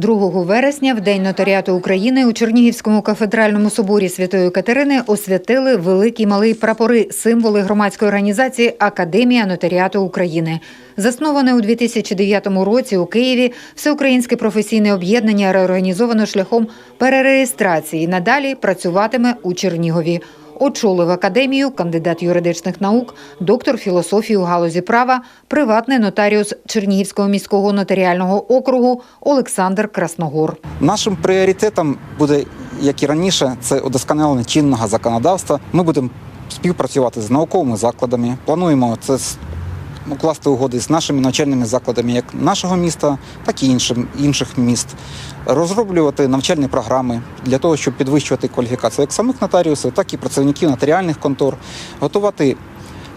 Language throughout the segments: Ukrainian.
2 вересня, в День нотаріату України, у Чернігівському кафедральному соборі Святої Катерини освятили великі малий прапори, символи громадської організації Академія нотаріату України. Засноване у 2009 році у Києві, всеукраїнське професійне об'єднання реорганізовано шляхом перереєстрації. Надалі працюватиме у Чернігові. Очолив академію кандидат юридичних наук, доктор філософії у галузі права, приватний нотаріус Чернігівського міського нотаріального округу Олександр Красногор. Нашим пріоритетом буде, як і раніше, це удосконалення чинного законодавства. Ми будемо співпрацювати з науковими закладами. Плануємо це укласти угоди з нашими навчальними закладами, як нашого міста, так і іншим, інших міст. Розроблювати навчальні програми для того, щоб підвищувати кваліфікацію як самих нотаріусів, так і працівників нотаріальних контор, готувати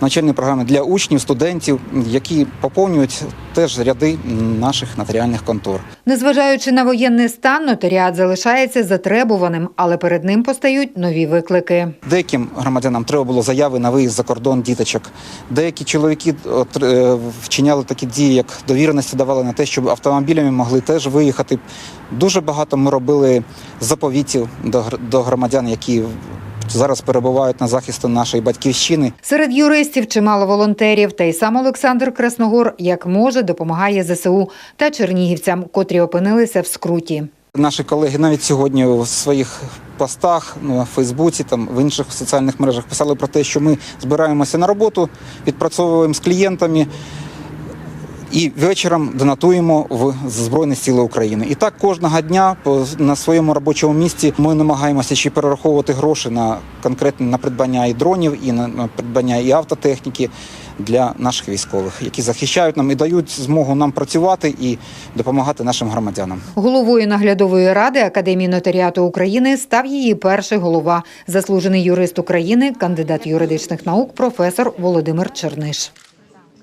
навчальні програми для учнів, студентів, які поповнюють теж ряди наших нотаріальних контор. Незважаючи на воєнний стан, нотаріат залишається затребуваним, але перед ним постають нові виклики. Деяким громадянам треба було заяви на виїзд за кордон діточок. Деякі чоловіки е, вчиняли такі дії, як довіреності давали на те, щоб автомобілями могли теж виїхати. Дуже багато ми робили заповітів до громадян, які зараз перебувають на захисті нашої батьківщини. Серед юристів чимало волонтерів, та й сам Олександр Красногор як може допомагає ЗСУ та чернігівцям, котрі опинилися в скруті. Наші колеги навіть сьогодні в своїх постах ну, на Фейсбуці, там в інших соціальних мережах писали про те, що ми збираємося на роботу, відпрацьовуємо з клієнтами і вечором донатуємо в Збройні Сили України. І так кожного дня на своєму робочому місці ми намагаємося ще перераховувати гроші на конкретно на придбання і дронів, і на придбання і автотехніки для наших військових, які захищають нам і дають змогу нам працювати і допомагати нашим громадянам. Головою наглядової ради Академії нотаріату України став її перший голова, заслужений юрист України, кандидат юридичних наук, професор Володимир Черниш.